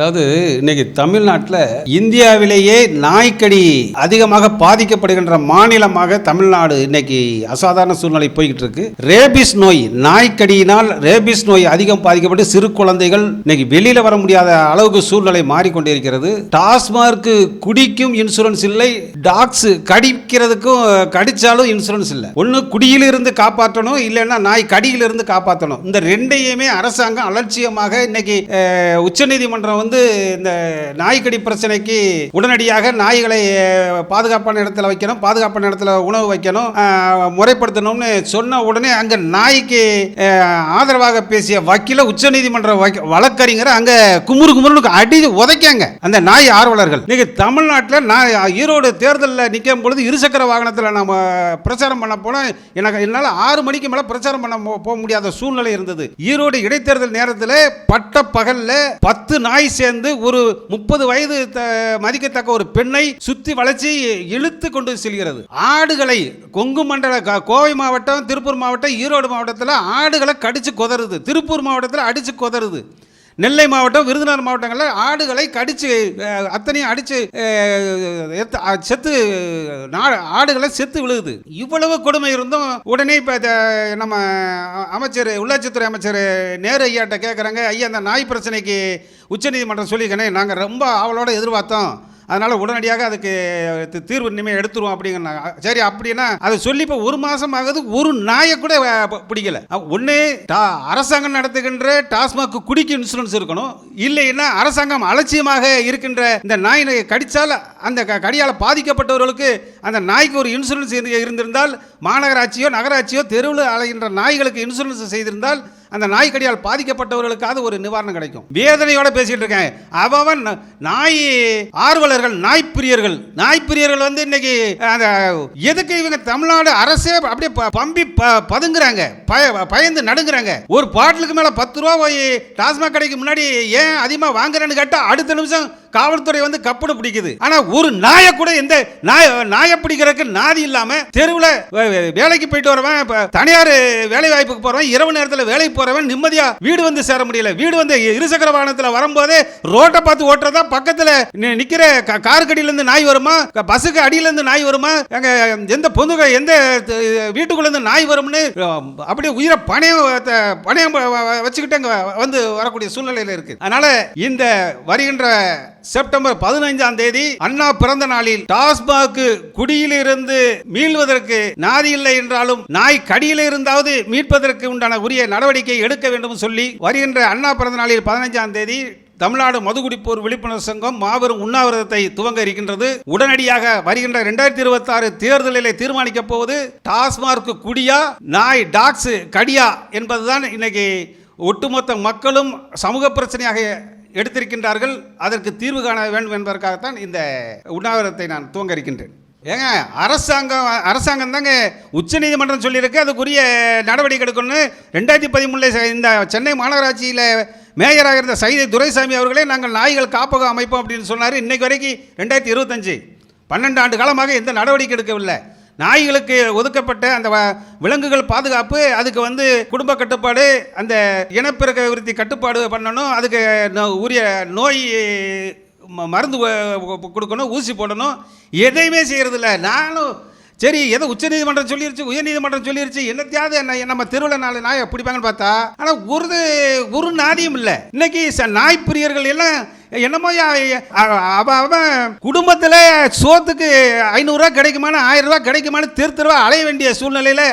அதாவது இன்னைக்கு தமிழ்நாட்டில் இந்தியாவிலேயே நாய்க்கடி அதிகமாக பாதிக்கப்படுகின்ற மாநிலமாக தமிழ்நாடு இன்னைக்கு அசாதாரண சூழ்நிலை போய்கிட்டு இருக்கு. ரேபிஸ் நோய் நாய்க்கடியினால் ரேபிஸ் நோய் அதிகம் பாதிக்கப்பட்டு சிறு குழந்தைகள் இன்னைக்கு வெளியில வர முடியாத அளவுக்கு சூழ்நிலை மாறிக்கொண்டிருக்கிறது. டாஸ்மார்க் குடிக்கும் இன்சூரன்ஸ் இல்லை டாக்ஸ் கடிக்கிறதுக்கும் கடிச்சாலும் இன்சூரன்ஸ் இல்லை. ஒன்று குடியிலிருந்து காப்பாற்றணும் இல்லைன்னா நாய் கடியிலிருந்து காப்பாற்றணும். இந்த ரெண்டையுமே அரசாங்கம் அலட்சியமாக இன்னைக்கு உச்சநீதிமன்றம் உச்சநீதிமன்றம் வந்து இந்த நாய்க்கடி பிரச்சனைக்கு உடனடியாக நாய்களை பாதுகாப்பான இடத்துல வைக்கணும் பாதுகாப்பான இடத்துல உணவு வைக்கணும் முறைப்படுத்தணும்னு சொன்ன உடனே அங்கே நாய்க்கு ஆதரவாக பேசிய வக்கீல உச்சநீதிமன்ற வக்க- வழக்கறிஞர் அங்க குமுறு குமுறுன்னு அடி உதைக்காங்க அந்த நாய் ஆர்வலர்கள். இன்னைக்கு தமிழ்நாட்டில் நான் ஈரோடு தேர்தலில் நிற்கும் பொழுது இருசக்கர வாகனத்தில் நம்ம பிரச்சாரம் பண்ண போனால் எனக்கு என்னால் ஆறு மணிக்கு மேலே பிரச்சாரம் பண்ண போக முடியாத சூழ்நிலை இருந்தது. ஈரோடு இடைத்தேர்தல் நேரத்தில் பட்ட பகலில் பத்து நாய் சேர்ந்து ஒரு முப்பது வயது த- மதிக்கத்தக்க ஒரு பெண்ணை சுத்தி வளைச்சி இழுத்து கொண்டு செல்கிறது. ஆடுகளை கொங்கு மண்டல கோவை மாவட்டம் திருப்பூர் மாவட்டம் ஈரோடு மாவட்டத்தில் ஆடுகளை கடிச்சு கொதறுது. திருப்பூர் மாவட்டத்தில் அடிச்சு கொதறுது. நெல்லை மாவட்டம் விருதுநகர் மாவட்டங்களில் ஆடுகளை கடித்து அத்தனையும் அடித்து செத்து ஆடுகளை செத்து விழுகுது. இவ்வளவு கொடுமை இருந்தும் உடனே இப்போ நம்ம அமைச்சர் உள்ளாட்சித்துறை அமைச்சர் நேரு ஐயாட்ட கேட்குறாங்க ஐயா அந்த நாய் பிரச்சனைக்கு உச்சநீதிமன்றம் சொல்லியிருக்கேனே நாங்கள் ரொம்ப ஆவலோடு எதிர்பார்த்தோம். அதனால் உடனடியாக அதுக்கு தீர்வு இனிமேல் எடுத்துருவோம் அப்படிங்கிறாங்க சரி அப்படின்னா அதை சொல்லி இப்போ ஒரு மாதம் ஆகுது ஒரு நாயை கூட பிடிக்கல. ஒன்று அரசாங்கம் நடத்துகின்ற டாஸ்மாக் குடிக்கு இன்சூரன்ஸ் இருக்கணும். இல்லைன்னா அரசாங்கம் அலட்சியமாக இருக்கின்ற இந்த நாய் கடித்தால் அந்த க- கடியால் பாதிக்கப்பட்டவர்களுக்கு அந்த நாய்க்கு ஒரு இன்சூரன்ஸ் இருந்திருந்தால் மாநகராட்சியோ நகராட்சியோ தெருவில் அலைகின்ற நாய்களுக்கு இன்சூரன்ஸ் செய்திருந்தால் அந்த நாய்க்கடியால் பாதிக்கப்பட்டவர்களுக்காவது ஒரு நிவாரணம் கிடைக்கும். வேதனையோட பேசிட்டு இருக்கேன். அவன் நாய் ஆர்வலர்கள் நாய்ப்பிரியர்கள். நாய்ப்பிரியர்கள் வந்து இன்னைக்கு அந்த எதுக்கு இவங்க தமிழ்நாடு அரசே அப்படியே ப- பம்பி ப- பதுங்குறாங்க. பய- பயந்து நடுங்குறாங்க. ஒரு பாட்டிலுக்கு மேல பத்து ரூபா போய் டாஸ்மாக் கடைக்கு முன்னாடி ஏன் அதிகமா வாங்குறேன்னு கேட்டா அடுத்த நிமிஷம் காவல்துறை வந்து கப்புடு பிடிக்குது. ஆனா ஒரு நாயை கூட எந்த நாய நாயை பிடிக்கிறதுக்கு நாதி இல்லாம தெருவில் வேலைக்கு போயிட்டு வரவன் தனியார் வேலை வாய்ப்புக்கு போறவன் இரவு நேரத்தில் வேலைக்கு போறவன் நிம்மதியா வீடு வந்து சேர முடியல. வீடு வந்து இருசக்கர வாகனத்தில் வரும்போதே ரோட்டை பார்த்து ஓட்டுறதா பக்கத்தில் நிற்கிற நிக்கிற க- இருந்து நாய் வருமா? பஸ்ஸுக்கு அடியில இருந்து நாய் வருமா? எங்க எந்த பொந்துக எந்த வீட்டுக்குள்ளேருந்து வீட்டுக்குள்ள இருந்து நாய் வரும்னு அப்படியே உயிரை பணையம் பணையம் வச்சுக்கிட்டு அங்கே வந்து வரக்கூடிய சூழ்நிலையில் இருக்கு. அதனால இந்த வருகின்ற செப்டம்பர் பதினைஞ்சாம் தேதி அண்ணா பிறந்த நாளில் டாஸ்மாக் குடியிலிருந்து மீள்வதற்கு நாதி இல்லை என்றாலும் நாய் கடியில் இருந்தாவது மீட்பதற்கு உண்டான உரிய நடவடிக்கை எடுக்க வேண்டும் சொல்லி வருகின்ற அண்ணா பிறந்த நாளில் பதினைஞ்சாம் தேதி தமிழ்நாடு மதுகுடிப்போர் விழிப்புணர்வு சங்கம் மாபெரும் உண்ணாவிரதத்தை துவங்க இருக்கின்றது. உடனடியாக வருகின்ற இரண்டாயிரத்தி இருபத்தி ஆறு தேர்தலிலே தீர்மானிக்கப் போவது டாஸ்மார்க் குடியா நாய் டாக்ஸ் கடியா என்பதுதான் இன்னைக்கு ஒட்டுமொத்த மக்களும் சமூக பிரச்சனையாக எடுத்திருக்கின்றார்கள். அதற்கு தீர்வு காண வேண்டும் என்பதற்காகத்தான் இந்த உண்ணாவிரதத்தை நான் துவங்க இருக்கின்றேன் ஏங்க அரசாங்கம் அரசாங்கம் தாங்க உச்சநீதிமன்றம் சொல்லியிருக்கு. அதுக்குரிய நடவடிக்கை எடுக்கணும்னு ரெண்டாயிரத்தி பதிமூணில் இந்த சென்னை மாநகராட்சியில் மேயராக இருந்த சைதை துரைசாமி அவர்களே நாங்கள் நாய்கள் காப்பகம் அமைப்போம் அப்படின்னு சொன்னார். இன்னைக்கு வரைக்கும் ரெண்டாயிரத்தி இருபத்தஞ்சு. பன்னெண்டு ஆண்டு காலமாக எந்த நடவடிக்கை எடுக்கவில்லை. நாய்களுக்கு ஒதுக்கப்பட்ட அந்த வ- விலங்குகள் பாதுகாப்பு அதுக்கு வந்து குடும்ப கட்டுப்பாடு அந்த இனப்பெருக்க விருத்தி கட்டுப்பாடு பண்ணணும் அதுக்கு நோ- உரிய நோய் ம- மருந்து கொடுக்கணும் ஊசி போடணும். எதையுமே செய்கிறதில்ல நானும் சரி ஏதோ உச்சநீதிமன்றம் சொல்லிருச்சு உயர்நீதிமன்றம் சொல்லிருச்சு என்னத்தையாவது என்ன நம்ம தெருவில் நாலு நாயை பிடிப்பாங்கன்னு பார்த்தா ஆனால் ஒரு ஒரு நாதியும் இல்லை. இன்னைக்கு ச- நாய் பிரியர்கள் எல்லாம் என்னமோ அவன் குடும்பத்தில் சோத்துக்கு ஐநூறுரூவா கிடைக்குமான்னு ஆயிரரூவா கிடைக்குமானு கிடைக்குமான்னு தெரு தெருவா அலைய வேண்டிய சூழ்நிலையில்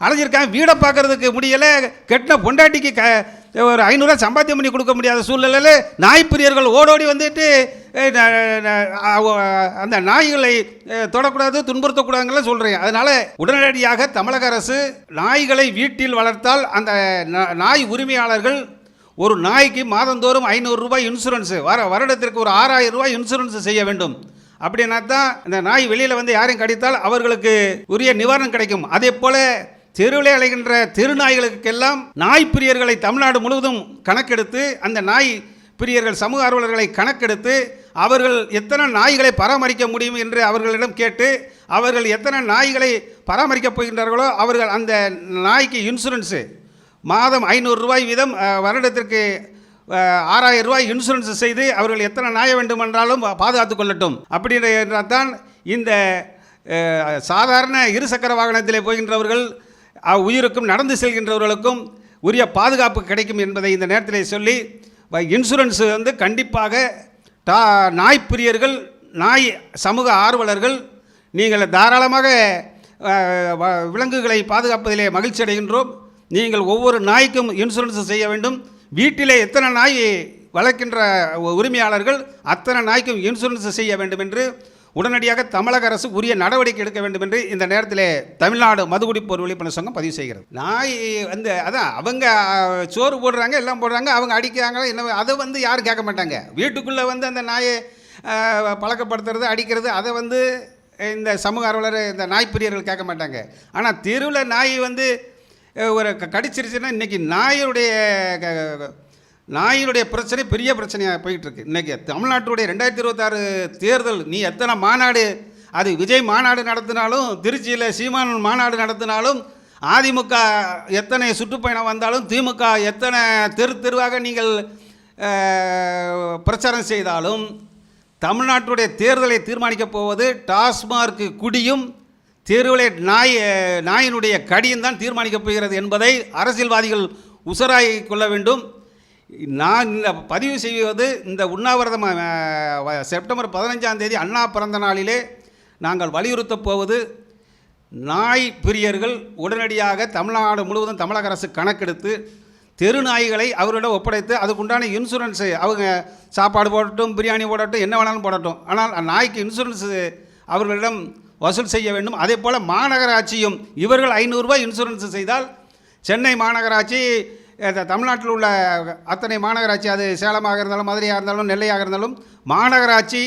அலைஞ்சிருக்கான். வீடை பார்க்கறதுக்கு முடியலை கெட்டின பொண்டாட்டிக்கு க ஒரு ஐநூறுரூவா சம்பாத்தியம் பண்ணி கொடுக்க முடியாத சூழ்நிலையில் நாய் பிரியர்கள் ஓடோடி வந்துட்டு அந்த நாய்களை தொடக்கூடாது துன்புறுத்தக்கூடாதுங்கலாம் சொல்கிறேன் அதனால் உடனடியாக தமிழக அரசு நாய்களை வீட்டில் வளர்த்தால் அந்த நா- நாய் உரிமையாளர்கள் ஒரு நாய்க்கு மாதந்தோறும் ஐநூறுரூபாய் இன்சூரன்ஸு வர வருடத்திற்கு ஒரு ஆறாயிரம் ரூபாய் இன்சூரன்ஸ் செய்ய வேண்டும். அப்படின்னா தான் இந்த நாய் வெளியில் வந்து யாரையும் கடித்தால் அவர்களுக்கு உரிய நிவாரணம் கிடைக்கும். அதே போல் தெருவிலே அலைகின்ற தெருநாய்களுக்கெல்லாம் நாய் பிரியர்களை தமிழ்நாடு முழுவதும் கணக்கெடுத்து அந்த நாய் பிரியர்கள் சமூக ஆர்வலர்களை கணக்கெடுத்து அவர்கள் எத்தனை நாய்களை பராமரிக்க முடியும் என்று அவர்களிடம் கேட்டு அவர்கள் எத்தனை நாய்களை பராமரிக்கப் போகின்றார்களோ அவர்கள் அந்த நாய்க்கு இன்சூரன்ஸு மாதம் ஐநூறு ரூபாய் வீதம் வருடத்திற்கு ஆறாயிரம் ரூபாய் இன்சூரன்ஸ் செய்து அவர்கள் எத்தனை நாய வேண்டுமென்றாலும் பாதுகாத்து கொள்ளட்டும். அப்படின்ற தான் இந்த சாதாரண இருசக்கர வாகனத்திலே போகின்றவர்கள் உயிருக்கும் நடந்து செல்கின்றவர்களுக்கும் உரிய பாதுகாப்பு கிடைக்கும் என்பதை இந்த நேரத்தில் சொல்லி வ- இன்சூரன்ஸ் வந்து கண்டிப்பாக டா நாய்ப்பிரியர்கள் நாய் சமூக ஆர்வலர்கள் நீங்கள் தாராளமாக விலங்குகளை பாதுகாப்பதிலே மகிழ்ச்சி அடைகின்றோம் நீங்கள் ஒவ்வொரு நாய்க்கும் இன்சூரன்ஸ் செய்ய வேண்டும். வீட்டிலே எத்தனை நாய் வளர்க்கின்ற உரிமையாளர்கள் அத்தனை நாய்க்கும் இன்சூரன்ஸ் செய்ய வேண்டும் என்று உடனடியாக தமிழக அரசு உரிய நடவடிக்கை எடுக்க வேண்டும் என்று இந்த நேரத்தில் தமிழ்நாடு மதுகுடிப்போர் விழிப்புணர்வு சங்கம் பதிவு செய்கிறது. நாய் வந்து அதான் அவங்க சோறு போடுறாங்க எல்லாம் போடுறாங்க அவங்க அடிக்கிறாங்க என்ன அதை வந்து யாரும் கேட்க மாட்டாங்க. வீட்டுக்குள்ளே வந்து அந்த நாயை பழக்கப்படுத்துறது அடிக்கிறது அதை வந்து இந்த சமூக ஆர்வலர் இந்த நாய் பிரியர்கள் கேட்க மாட்டாங்க. ஆனால் தெருவில் நாய் வந்து ஒரு க- கடிச்சிருச்சுன்னா இன்றைக்கி நாயருடைய க- நாயினுடைய பிரச்சனை பெரிய பிரச்சனையாக போயிட்டுருக்கு. இன்றைக்கி தமிழ்நாட்டுடைய ரெண்டாயிரத்தி இருபத்தாறு தேர்தல் நீ எத்தனை மாநாடு அது விஜய் மாநாடு நடத்தினாலும் திருச்சியில் சீமான் மாநாடு நடத்தினாலும் அதிமுக எத்தனை சுற்றுப்பயணம் வந்தாலும் திமுக எத்தனை தெரு தெருவாக நீங்கள் பிரச்சாரம் செய்தாலும் தமிழ்நாட்டுடைய தேர்தலை தீர்மானிக்கப் போவது டாஸ்மார்க் குடியும் தேர்தலை நாய் நாயினுடைய கடியும் தான் தீர்மானிக்கப் போகிறது என்பதை அரசியல்வாதிகள் உசராய் கொள்ள வேண்டும். நான் இந்த பதிவு செய்வது இந்த உண்ணாவிரதம் வ- செப்டம்பர் பதினஞ்சாம் தேதி அண்ணா பிறந்த நாளிலே நாங்கள் வலியுறுத்தப் போவது நாய் பிரியர்கள் உடனடியாக தமிழ்நாடு முழுவதும் தமிழக அரசு கணக்கெடுத்து தெரு நாய்களை அவர்களிடம் ஒப்படைத்து அதுக்குண்டான இன்சூரன்ஸு அவங்க சாப்பாடு போடட்டும் பிரியாணி போடட்டும் என்ன வேணாலும் போடட்டும். ஆனால் நாய்க்கு இன்சூரன்ஸு அவர்களிடம் வசூல் செய்ய வேண்டும். அதே போல் மாநகராட்சியும் இவர்கள் ஐநூறுரூவா இன்சூரன்ஸ் செய்தால் சென்னை மாநகராட்சி தமிழ்நாட்டில் உள்ள அத்தனை மாநகராட்சி அது சேலமாக இருந்தாலும் மதுரையாக இருந்தாலும் நெல்லையாக இருந்தாலும் மாநகராட்சி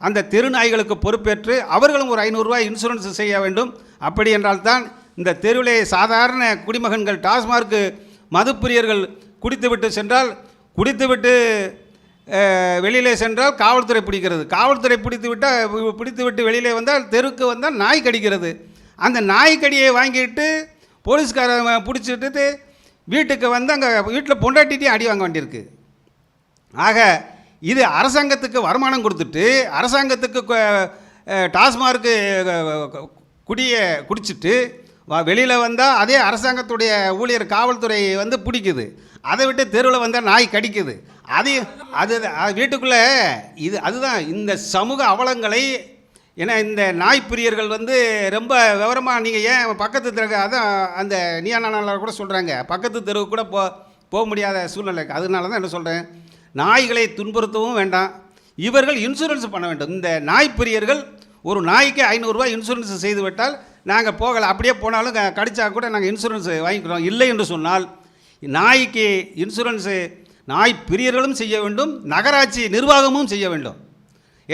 அந்த தெரு நாய்களுக்கு பொறுப்பேற்று அவர்களும் ஒரு ஐநூறுரூவா இன்சூரன்ஸ் செய்ய வேண்டும். அப்படி என்றால்தான் இந்த தெருவிலே சாதாரண குடிமகன்கள் டாஸ்மார்க்கு மதுப்பிரியர்கள் குடித்துவிட்டு சென்றால் குடித்துவிட்டு வெளியிலே சென்றால் காவல்துறை பிடிக்கிறது. காவல்துறை பிடித்து விட்டால் பிடித்து விட்டு வெளியிலே வந்தால் தெருக்கு வந்தால் நாய் கடிக்கிறது. அந்த நாய் கடியை வாங்கிட்டு போலீஸ்கார பிடிச்சிட்டு வீட்டுக்கு வந்து அங்கே வீட்டில் பொண்டாட்டிகிட்டே அடி வாங்க வேண்டியிருக்கு. ஆக இது அரசாங்கத்துக்கு வருமானம் கொடுத்துட்டு அரசாங்கத்துக்கு டாஸ்மார்க்கு அஹ், குடியை குடிச்சிட்டு வெளியில் வந்தால் அதே அரசாங்கத்துடைய ஊழியர் காவல்துறை வந்து பிடிக்குது. அதை விட்டு தெருவில் வந்தால் நாய் கடிக்குது. அது அது அது வீட்டுக்குள்ளே இது அதுதான். இந்த சமூக அவலங்களை ஏன்னா இந்த நாய்ப்பிரியர்கள் வந்து ரொம்ப விவரமாக நீங்கள் ஏன் பக்கத்து தெரு அதான் அந்த நியானாளர் கூட சொல்கிறாங்க பக்கத்து தெருவுக்கு கூட போ போக முடியாத சூழ்நிலை அதனால தான் என்ன சொல்கிறேன் நாய்களை துன்புறுத்தவும் வேண்டாம். இவர்கள் இன்சூரன்ஸ் பண்ண வேண்டும். இந்த நாய்ப்பிரியர்கள் ஒரு நாய்க்கு ஐநூறுரூவா இன்சூரன்ஸ் செய்து விட்டால் நாங்கள் போகலை. அப்படியே போனாலும் கடிச்சா கூட நாங்கள் இன்சூரன்ஸ் வாங்கிக்கிறோம். இல்லை என்று சொன்னால் நாய்க்கு இன்சூரன்ஸு நாய் பிரியர்களும் செய்ய வேண்டும் நகராட்சி நிர்வாகமும் செய்ய வேண்டும்.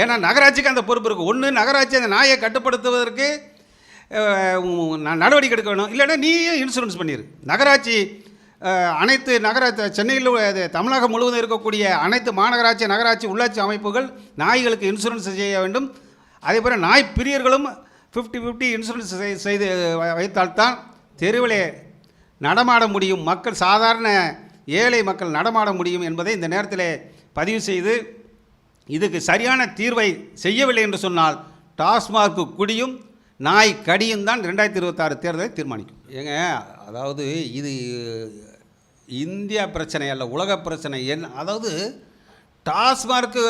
ஏன்னா நகராட்சிக்கு அந்த பொறுப்பு இருக்குது ஒன்று நகராட்சி அந்த நாயை கட்டுப்படுத்துவதற்கு நடவடிக்கை எடுக்க வேணும். இல்லைன்னா நீயும் இன்சூரன்ஸ் பண்ணிடு நகராட்சி அனைத்து நகராட்சி சென்னையில் தமிழகம் முழுவதும் இருக்கக்கூடிய அனைத்து மாநகராட்சி நகராட்சி உள்ளாட்சி அமைப்புகள் நாய்களுக்கு இன்சூரன்ஸ் செய்ய வேண்டும். அதே போல் நாய் பிரியர்களும் ஃபிஃப்டி ஃபிஃப்டி இன்சூரன்ஸ் செய்து வ- வைத்தால்தான் தெருவிலே நடமாட முடியும். மக்கள் சாதாரண ஏழை மக்கள் நடமாட முடியும் என்பதை இந்த நேரத்தில் பதிவு செய்து இதுக்கு சரியான தீர்வை செய்யவில்லை என்று சொன்னால் டாஸ்மார்க் குடியும் நாய் கடியும் தான் ரெண்டாயிரத்தி இருபத்தாறு தேர்தலை தீர்மானிக்கும். ஏங்க அதாவது இது இந்தியா பிரச்சனை அல்ல உலக பிரச்சனை. என் அதாவது டாஸ்மார்க்கு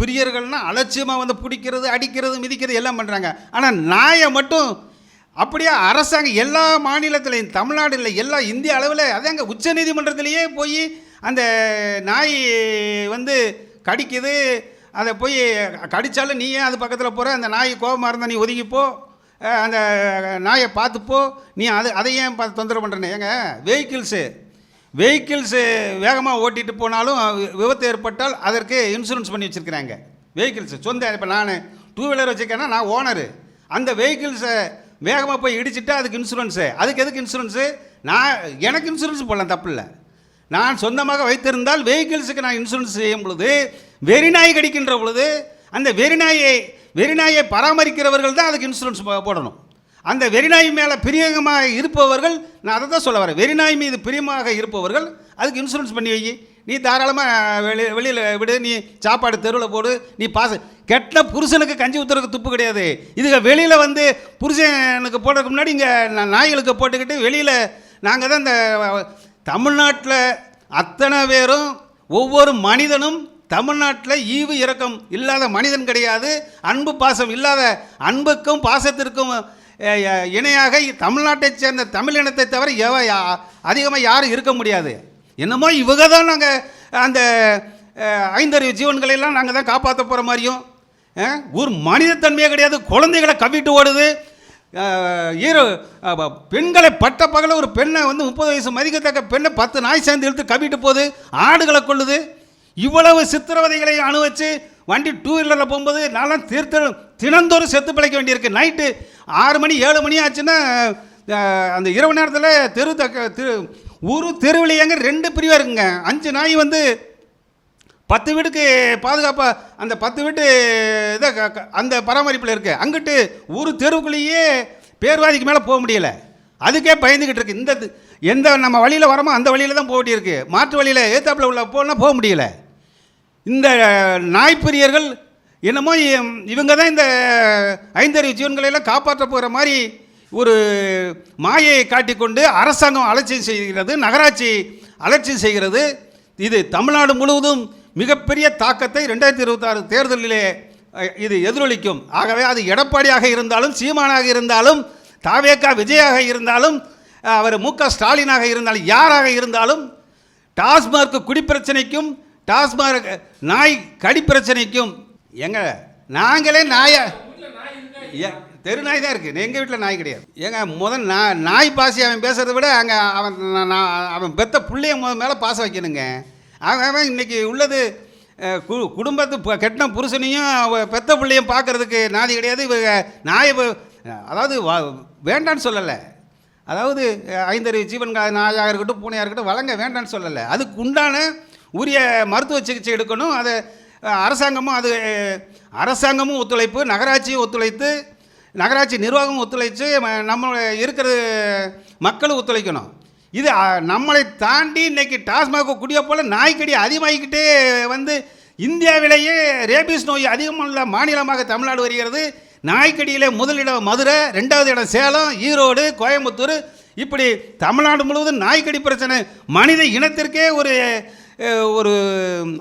பிரியர்கள்னால் அலட்சியமாக வந்து பிடிக்கிறது அடிக்கிறது மிதிக்கிறது எல்லாம் பண்ணுறாங்க ஆனால் நாயை மட்டும் அப்படியே அரசாங்கம் எல்லா மாநிலத்திலையும் தமிழ்நாடுல எல்லா இந்திய அளவில் அதாங்க உச்ச நீதிமன்றத்திலேயே போய் அந்த நாய் வந்து கடிக்குது. அதை போய் கடித்தாலும் நீ ஏன் அது பக்கத்தில் போகிற அந்த நாய் கோபமாக இருந்தால் நீ ஒதுங்கிப்போ. அந்த நாயை பார்த்துப்போ. நீ அது அதை ஏன் பார்த்து தொந்தரவு பண்ணுறேன்னு ஏங்க வெஹிக்கிள்ஸு வெஹிக்கிள்ஸு வேகமாக ஓட்டிகிட்டு போனாலும் விபத்து ஏற்பட்டால் அதற்கு இன்சூரன்ஸ் பண்ணி வச்சுருக்கிறாங்க. வெஹிக்கிள்ஸு சொந்த இப்போ நான் டூ வீலர் வச்சுருக்கேன்னா நான் ஓனரு அந்த வெஹிக்கிள்ஸை வேகமாக போய் இடிச்சிட்டா அதுக்கு இன்சூரன்ஸு அதுக்கு எதுக்கு இன்சூரன்ஸு நான் எனக்கு இன்சூரன்ஸ் போடலாம் தப்பு இல்லை நான் சொந்தமாக வைத்திருந்தால் வெஹிக்கிள்ஸுக்கு நான் இன்சூரன்ஸ் செய்யும் பொழுது வெறிநாய் கடிக்கின்ற பொழுது அந்த வெறிநாயை வெறிநாயை பராமரிக்கிறவர்கள் தான் அதுக்கு இன்சூரன்ஸ் போடணும். அந்த வெறிநாய் மேலே பிரியமாக இருப்பவர்கள் நான் அதை தான் சொல்ல வரேன். வெறிநாய் மீது பிரியமாக இருப்பவர்கள் அதுக்கு இன்சூரன்ஸ் பண்ணி வை நீ தாராளமாக வெளி வெளியில் விடு. நீ சாப்பாடு தெருவில் போடு. நீ பாச கெட்ட புருஷனுக்கு கஞ்சி ஊற்றுறதுக்கு துப்பு கிடையாது. இதுங்க வெளியில் வந்து புருஷனுக்கு போடுறதுக்கு முன்னாடி இங்கே நாய்களுக்கு போட்டுக்கிட்டு வெளியில் நாங்கள் தான் இந்த தமிழ்நாட்டில் அத்தனை பேரும் ஒவ்வொரு மனிதனும் தமிழ்நாட்டில் ஈவு இரக்கம் இல்லாத மனிதன் கிடையாது. அன்பு பாசம் இல்லாத அன்புக்கும் பாசத்திற்கும் இணையாக தமிழ்நாட்டைச் சேர்ந்த தமிழ் இனத்தை தவிர எவ அதிகமாக யாரும் இருக்க முடியாது. என்னமோ இவங்க தான் நாங்கள் அந்த ஐந்தறிவு ஜீவன்களையெல்லாம் நாங்கள் தான் காப்பாற்ற போகிற மாதிரியும் ஒரு மனிதத்தன்மையே கிடையாது குழந்தைகளை கவிட்டு ஓடுது. ஈரோ பெண்களை பட்ட பகல ஒரு பெண்ணை வந்து முப்பது வயசு மதிக்கத்தக்க பெண்ணை பத்து நாய் சேர்ந்து இழுத்து கவிட்டு போகுது ஆடுகளை கொள்ளுது இவ்வளவு சித்திரவதைகளை அனுபவிச்சு வண்டி டூ வீலரில் போகும்போது நான்லாம் தீர்த்த தினந்தோறும் செத்து பிழைக்க வேண்டியிருக்கு. நைட்டு ஆறு மணி ஏழு மணி ஆச்சுன்னா அந்த இரவு நேரத்தில் தெரு தக்க திரு ஒரு தெருவிலையங்க ரெண்டு பிரிவாக இருக்குங்க. அஞ்சு நாய் வந்து பத்து வீட்டுக்கு பாதுகாப்பாக அந்த பத்து வீட்டு இதை அந்த பராமரிப்பில் இருக்கு. அங்கிட்டு ஒரு தெருவுக்குள்ளேயே பேர்வாதிக்கு மேலே போக முடியல. அதுக்கே பயந்துக்கிட்டு இருக்கு. இந்த எந்த நம்ம வழியில் வரமோ அந்த வழியில் தான் போக வேண்டியிருக்கு மாற்று வழியில் ஏத்தாப்பில் உள்ள போனால் போக முடியல. இந்த நாய்ப்பிரியர்கள் என்னமோ இ- இவங்க தான் இந்த ஐந்தறிவு ஜீவன்களை எல்லாம் காப்பாற்ற போகிற மாதிரி ஒரு மாயையை காட்டிக்கொண்டு அரசாங்கம் அலட்சியம் செய்கிறது நகராட்சி அலட்சியம் செய்கிறது. இது தமிழ்நாடு முழுவதும் மிகப்பெரிய தாக்கத்தை ரெண்டாயிரத்தி இருபத்தாறு தேர்தலிலே இது எதிரொலிக்கும். ஆகவே அது எடப்பாடியாக இருந்தாலும் சீமானாக இருந்தாலும் தாவேக்கா விஜயாக இருந்தாலும் அவர் மு க ஸ்டாலினாக இருந்தாலும் யாராக இருந்தாலும் டாஸ்மார்க் குடிப்பிரச்சனைக்கும் டாஸ்மார்க் நாய் கடி பிரச்சனைக்கும் எங்க நாங்களே நாயை ஏ, தெரு நாய் தான் இருக்குது எங்கள் வீட்டில் நாய் கிடையாது. ஏங்க முதல் நான் நாய் பாசி அவன் பேசுகிறத விட அங்கே அவன் நான் அவன் பெத்த பிள்ளைய முதல் மேலே பாசம் வைக்கணுங்க. அவன் அவன் இன்னைக்கு உள்ளது கு குடும்பத்து கெட்டின புருஷனையும் பெத்த பிள்ளையும் பார்க்குறதுக்கு நாதி கிடையாது. இவங்க நாய் அதாவது வ- வேண்டான்னு சொல்லலை. அதாவது ஐந்தறிவு ஜீவன் நாயாக இருக்கட்டும் பூனையாக இருக்கட்டும் வழங்க வேண்டான்னு சொல்லலை. அதுக்கு உண்டான உரிய மருத்துவ சிகிச்சை எடுக்கணும். அதை அரசாங்கமும் அது அரசாங்கமும் ஒத்துழைப்பு நகராட்சியும் ஒத்துழைத்து நகராட்சி நிர்வாகமும் ஒத்துழைச்சு நம்ம இருக்கிற மக்களும் ஒத்துழைக்கணும். இது நம்மளை தாண்டி இன்னைக்கு டாஸ்மாக குடிய போல் நாய்க்கடி அதிகமாகிக்கிட்டே வந்து இந்தியாவிலேயே ரேபிஸ் நோய் அதிகமுள்ள மாநிலமாக தமிழ்நாடு வருகிறது. நாய்க்கடியிலே முதலிடம் மதுரை ரெண்டாவது இடம் சேலம் ஈரோடு கோயம்புத்தூர். இப்படி தமிழ்நாடு முழுவதும் நாய்க்கடி பிரச்சனை மனித இனத்திற்கே ஒரு ஒரு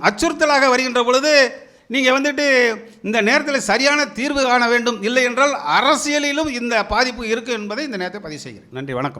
அச்சுறுத்தலாக வருகின்ற பொழுது நீங்கள் வந்துட்டு இந்த நேரத்தில் சரியான தீர்வு காண வேண்டும் இல்லை என்றால் அரசியலிலும் இந்த பாதிப்பு இருக்குது என்பதை இந்த நேரத்தை பதிவு செய்கிறேன். நன்றி வணக்கம்.